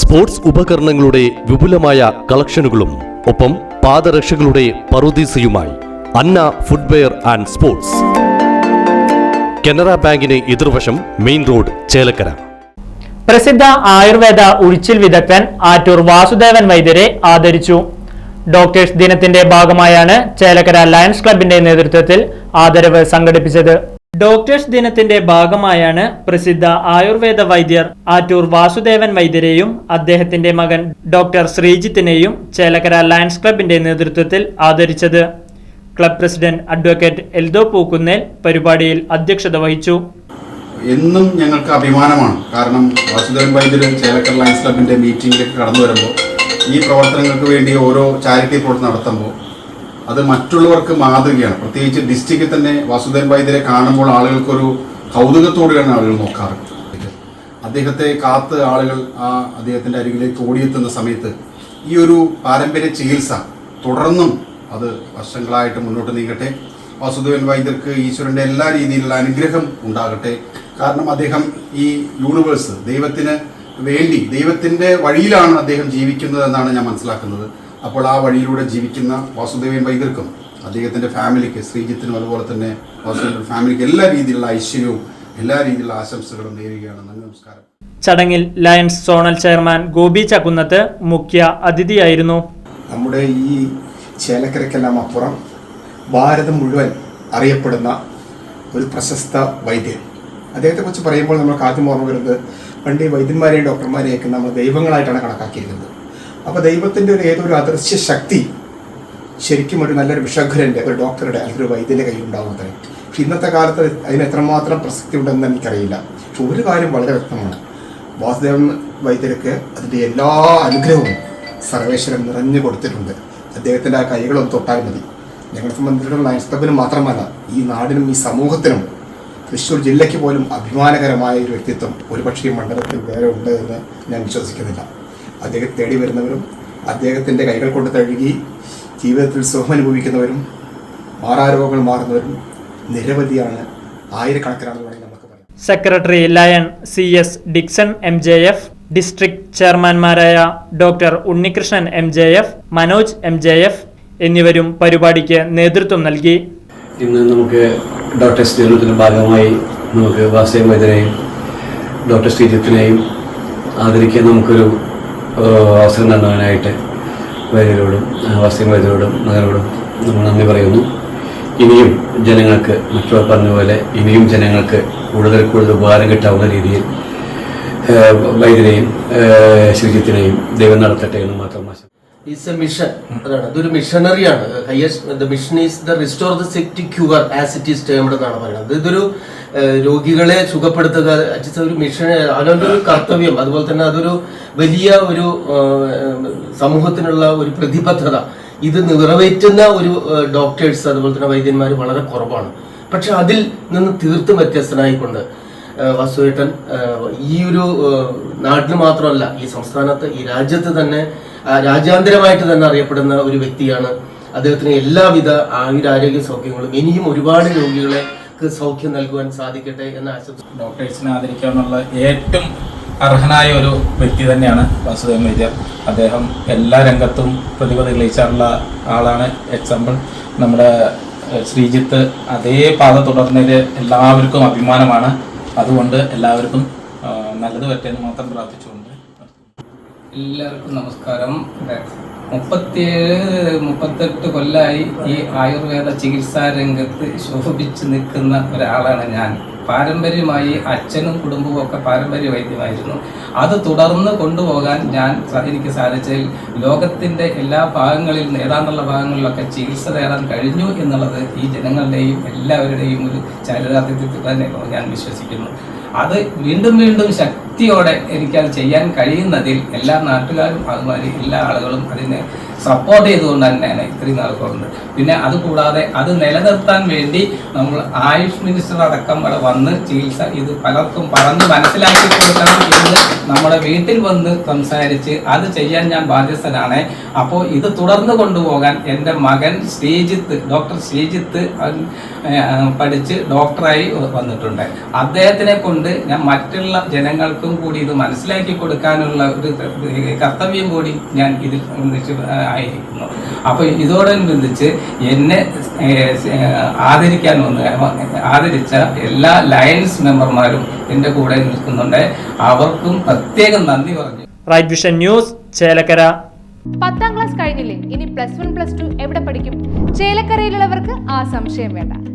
Sports ഉപകരണങ്ങളുടെ വിപുലമായ കളക്ഷനുകളും ഒപ്പം പാദരക്ഷകളുടെ പറുദീസയുമായി Anna footwear and sports. Canara ബാങ്കിന് എതിർവശം മെയിൻ റോഡ് ചേലക്കര. പ്രസിദ്ധ ആയുർവേദ ഉഴിച്ചിൽ വിദഗ്ധൻ ആറ്റൂർ വാസുദേവൻ വൈദ്യരെ ആദരിച്ചു. ഡോക്ടേഴ്സ് ദിനത്തിന്റെ ഭാഗമായാണ് ചേലക്കര ലയൺസ് ക്ലബിന്റെ നേതൃത്വത്തിൽ ആദരവ് സംഘടിപ്പിച്ചത്. ഡോക്ടേഴ്സ് ദിനത്തിന്റെ ഭാഗമായാണ് പ്രസിദ്ധ ആയുർവേദ വൈദ്യർ ആറ്റൂർ വാസുദേവൻ വൈദ്യരെയും അദ്ദേഹത്തിന്റെ മകൻ ഡോക്ടർ ശ്രീജിത്തിനെയും ചേലക്കര ലയൺസ് ക്ലബിന്റെ നേതൃത്വത്തിൽ ആദരിച്ചത്. Club president advocate Eldho Pookkunnel പരിപാടിയിൽ അധ്യക്ഷത വഹിച്ചു. എന്നും ഞങ്ങൾക്ക് അഭിമാനമാണ്. കാരണം വാസുദേവൻ വൈദ്യർ ചേലക്കര ലയൻസ് ക്ലബിന്റെ മീറ്റിംഗിലേക്ക് കടന്നു വരുമ്പോൾ ഈ പ്രവർത്തനങ്ങൾക്ക് വേണ്ടി ഓരോ ചാരിറ്റി പ്രവർത്തനം നടത്തുമ്പോൾ അത് മറ്റുള്ളവർക്ക് മാതൃകയാണ്. പ്രത്യേകിച്ച് ഡിസ്ട്രിക്റ്റിൽ തന്നെ വാസുദേവൻ വൈദ്യരെ കാണുമ്പോൾ ആളുകൾക്കൊരു കൗതുകത്തോടെയാണ് ആളുകൾ നോക്കാറ്. അദ്ദേഹത്തെ കാത്ത് ആളുകൾ ആ അദ്ദേഹത്തിന്റെ അരികിലേക്ക് ഓടിയെത്തുന്ന സമയത്ത് ഈ ഒരു പാരമ്പര്യ ചികിത്സ തുടർന്നും അത് വർഷങ്ങളായിട്ട് മുന്നോട്ട് നീങ്ങട്ടെ. വാസുദേവൻ വൈദ്യർക്ക് ഈശ്വരന്റെ എല്ലാ രീതിയിലുള്ള അനുഗ്രഹം ഉണ്ടാകട്ടെ. കാരണം അദ്ദേഹം ഈ യൂണിവേഴ്സ് ദൈവത്തിന് വേണ്ടി ദൈവത്തിന്റെ വഴിയിലാണ് അദ്ദേഹം ജീവിക്കുന്നത് എന്നാണ് ഞാൻ മനസ്സിലാക്കുന്നത്. അപ്പോൾ ആ വഴിയിലൂടെ ജീവിക്കുന്ന വാസുദേവൻ വൈദ്യർക്കും അദ്ദേഹത്തിന്റെ ഫാമിലിക്ക് ശ്രീജിത്തിനും അതുപോലെ തന്നെ വാസുദേവൻ ഫാമിലിക്ക് എല്ലാ രീതിയിലുള്ള ഐശ്വര്യവും എല്ലാ രീതിയിലുള്ള ആശംസകളും നേരുകയാണ്. നന്ദി നമസ്കാരം. ചടങ്ങിൽ Lions zonal chairman Gopi Chakkunnath മുഖ്യ അതിഥിയായിരുന്നു. നമ്മുടെ ഈ ചേലക്കരയ്ക്കെല്ലാം അപ്പുറം ഭാരതം മുഴുവൻ അറിയപ്പെടുന്ന ഒരു പ്രശസ്ത വൈദ്യൻ. അദ്ദേഹത്തെ കുറിച്ച് പറയുമ്പോൾ നമുക്ക് ആദ്യം ഓർമ്മ വരുന്നത് പണ്ട് വൈദ്യന്മാരെയും ഡോക്ടർമാരെയൊക്കെ നമ്മൾ ദൈവങ്ങളായിട്ടാണ് കണക്കാക്കിയിരുന്നത്. അപ്പോൾ ദൈവത്തിന്റെ ഒരു ഏതൊരു അദൃശ്യ ശക്തി ശരിക്കും ഒരു നല്ലൊരു വിഷഗ്വരന്റെ ഒരു ഡോക്ടറുടെ അല്ലെങ്കിൽ ഒരു വൈദ്യന്റെ കയ്യിലുണ്ടാവുന്നത് പക്ഷെ ഇന്നത്തെ കാലത്ത് അതിന് എത്രമാത്രം പ്രസക്തി ഉണ്ടെന്ന് എനിക്കറിയില്ല. പക്ഷെ ഒരു കാര്യം വളരെ വ്യക്തമാണ്. വാസുദേവൻ വൈദ്യർക്ക് അതിന്റെ എല്ലാ അനുഗ്രഹവും സർവേശ്വരൻ നിറഞ്ഞു കൊടുത്തിട്ടുണ്ട്. അദ്ദേഹത്തിന്റെ ആ കൈകളൊന്ന് തൊട്ടാൽ മതി. ഞങ്ങളെ സംബന്ധിച്ചിടത്തോളം ക്ലബിന് മാത്രമല്ല ഈ നാടിനും ഈ സമൂഹത്തിനും തൃശ്ശൂർ ജില്ലയ്ക്ക് പോലും അഭിമാനകരമായ ഒരു വ്യക്തിത്വം. ഒരുപക്ഷേ മണ്ഡലത്തിൽ വേറെ ഉണ്ട് എന്ന് ഞാൻ വിശ്വസിക്കുന്നില്ല. അദ്ദേഹത്തെ തേടി വരുന്നവരും അദ്ദേഹത്തിന്റെ കൈകൾ കൊണ്ട് തഴുകി ജീവിതത്തിൽ സുഖം അനുഭവിക്കുന്നവരും മാറാരോഗങ്ങൾ മാറുന്നവരും നിരവധിയാണ് ആയിരക്കണക്കിനാണെന്ന് വേണമെങ്കിൽ നമുക്ക് പറയാം. Secretary Lion C S Dixon M J F district ചെയർമാൻമാരായ doctor Unnikrishnan M J F Manoj M J F എന്നിവരും പരിപാടിക്ക് നേതൃത്വം നൽകി. ഇന്ന് നമുക്ക് ഡോക്ടർ ദിനത്തിന്റെ ഭാഗമായി നമുക്ക് വൈദ്യരെയും ഡോക്ടർ ശ്രീജിത്തിനെയും ആദരിക്കാൻ നമുക്കൊരു അവസരം തന്നതിനായിട്ട് വൈദ്യരോടും വാസവ വൈദ്യരോടും മകനോടും നമ്മൾ നന്ദി പറയുന്നു ഇനിയും ജനങ്ങൾക്ക് മറ്റുള്ളവർ പറഞ്ഞ പോലെ ഇനിയും ജനങ്ങൾക്ക് കൂടുതൽ കൂടുതൽ ഉപകാരം കിട്ടാവുന്ന രീതിയിൽ വൈദ്യരെയും ഏഹ്, ശ്രീജിത്തിനെയും ദൈവം നടത്തട്ടെ എന്ന് മാത്രം. ഈസ് എ മിഷൻ അതാണ്. അതൊരു മിഷണറിയാണ് highest the mission is the restore the sick cure as it is termed എന്നാണ് പറയുന്നത്. ഇതൊരു രോഗികളെ സുഖപ്പെടുത്തുക അതൊരു ഒരു മിഷൻ ഒരു കർത്തവ്യം. അതുപോലെ തന്നെ അതൊരു വലിയ ഒരു സമൂഹത്തിനുള്ള ഒരു പ്രതിബദ്ധത. ഇത് നിറവേറ്റുന്ന ഒരു ഡോക്ടേഴ്സ് അതുപോലെ തന്നെ വൈദ്യന്മാർ വളരെ കുറവാണ്. പക്ഷെ അതിൽ നിന്ന് തീർത്തും വ്യത്യസ്തനായിക്കൊണ്ട് വസുവേട്ടൻ ഈ ഒരു നാട്ടിൽ മാത്രമല്ല ഈ സംസ്ഥാനത്ത് ഈ രാജ്യത്ത് തന്നെ രാജ്യാന്തരമായിട്ട് തന്നെ അറിയപ്പെടുന്ന ഒരു വ്യക്തിയാണ്. അദ്ദേഹത്തിന് എല്ലാവിധ ആയുരാരോഗ്യ സൗഖ്യങ്ങളും ഇനിയും ഒരുപാട് രോഗികളെ സൗഖ്യം നൽകുവാൻ സാധിക്കട്ടെ എന്ന് ആശംസ ഡോക്ടേഴ്സിനെ ആദരിക്കാനുള്ള ഏറ്റവും അർഹനായ ഒരു വ്യക്തി തന്നെയാണ് വാസുദേവൻ വൈദ്യർ അദ്ദേഹം എല്ലാ രംഗത്തും പ്രതിഭ തെളിയിച്ചിട്ടുള്ള ആളാണ്. എക്സാമ്പിൾ നമ്മുടെ ശ്രീജിത്ത് അതേ പാത തുടർന്നതിൽ എല്ലാവർക്കും അഭിമാനമാണ്. അതുകൊണ്ട് എല്ലാവർക്കും നല്ലത് പറ്റേന്ന് മാത്രം പ്രാർത്ഥിച്ചുകൊണ്ട് എല്ലാവർക്കും നമസ്കാരം. മുപ്പത്തിയേഴ് മുപ്പത്തെട്ട് കൊല്ലമായി ഈ ആയുർവേദ ചികിത്സാ രംഗത്ത് ശോഭിച്ച് നിൽക്കുന്ന ഒരാളാണ് ഞാൻ. പാരമ്പര്യമായി അച്ഛനും കുടുംബവും ഒക്കെ പാരമ്പര്യ വൈദ്യമായിരുന്നു. അത് തുടർന്ന് കൊണ്ടുപോകാൻ ഞാൻ എനിക്ക് സാധിച്ചതിൽ ലോകത്തിന്റെ എല്ലാ ഭാഗങ്ങളിൽ നിന്ന് ഏതാണ്ടുള്ള ഭാഗങ്ങളിലൊക്കെ ചികിത്സ തേടാൻ കഴിഞ്ഞു എന്നുള്ളത് ഈ ജനങ്ങളുടെയും എല്ലാവരുടെയും ഒരു ചരിതാർത്ഥ്യത്തിൽ തന്നെ ഞാൻ വിശ്വസിക്കുന്നു. അത് വീണ്ടും വീണ്ടും ശക്തിയോടെ എനിക്കത് ചെയ്യാൻ കഴിയുന്നതിൽ എല്ലാ നാട്ടുകാരും അതുമാതിരി എല്ലാ ആളുകളും അതിനെ സപ്പോർട്ട് ചെയ്തുകൊണ്ട് തന്നെയാണ് ഇത്രയും നാൾ പിന്നെ അത് കൂടാതെ അത് നിലനിർത്താൻ വേണ്ടി നമ്മൾ ആയുഷ് മിനിസ്റ്റർ അടക്കം ഇവിടെ വന്ന് ചികിത്സ ഇത് പലർക്കും പറഞ്ഞ് മനസ്സിലാക്കി കൊടുക്കണം എന്ന് നമ്മുടെ വീട്ടിൽ വന്ന് സംസാരിച്ച് അത് ചെയ്യാൻ ഞാൻ ബാധ്യസ്ഥനാണ്. അപ്പോൾ ഇത് തുടർന്ന് കൊണ്ടുപോകാൻ എന്റെ മകൻ ശ്രീജിത്ത് ഡോക്ടർ ശ്രീജിത്ത് പഠിച്ച് ഡോക്ടറായി വന്നിട്ടുണ്ട്. അദ്ദേഹത്തിനെ കൊണ്ട് ഞാൻ മറ്റുള്ള ജനങ്ങൾക്കും കൂടി ഇത് മനസ്സിലാക്കി കൊടുക്കാനുള്ള ഒരു കർത്തവ്യം കൂടി ഞാൻ ഇതിൽ ആയിരിക്കുന്നു. അപ്പോൾ ഇതോടനുബന്ധിച്ച് എന്നെ ആദരിക്കാൻ വന്ന് ആദരിച്ച എല്ലാ ലയൻസ് മെമ്പർമാരും എന്റെ കൂടെ നിൽക്കുന്നുണ്ട്. അവർക്കും പ്രത്യേകം നന്ദി പറഞ്ഞു. Right vision news Chelakkara. പത്താം ക്ലാസ് കഴിഞ്ഞില്ലേ? ഇനി പ്ലസ് വൺ പ്ലസ് ടു എവിടെ പഠിക്കും? ചേലക്കരയിലുള്ളവർക്ക് ആ സംശയം വേണ്ട.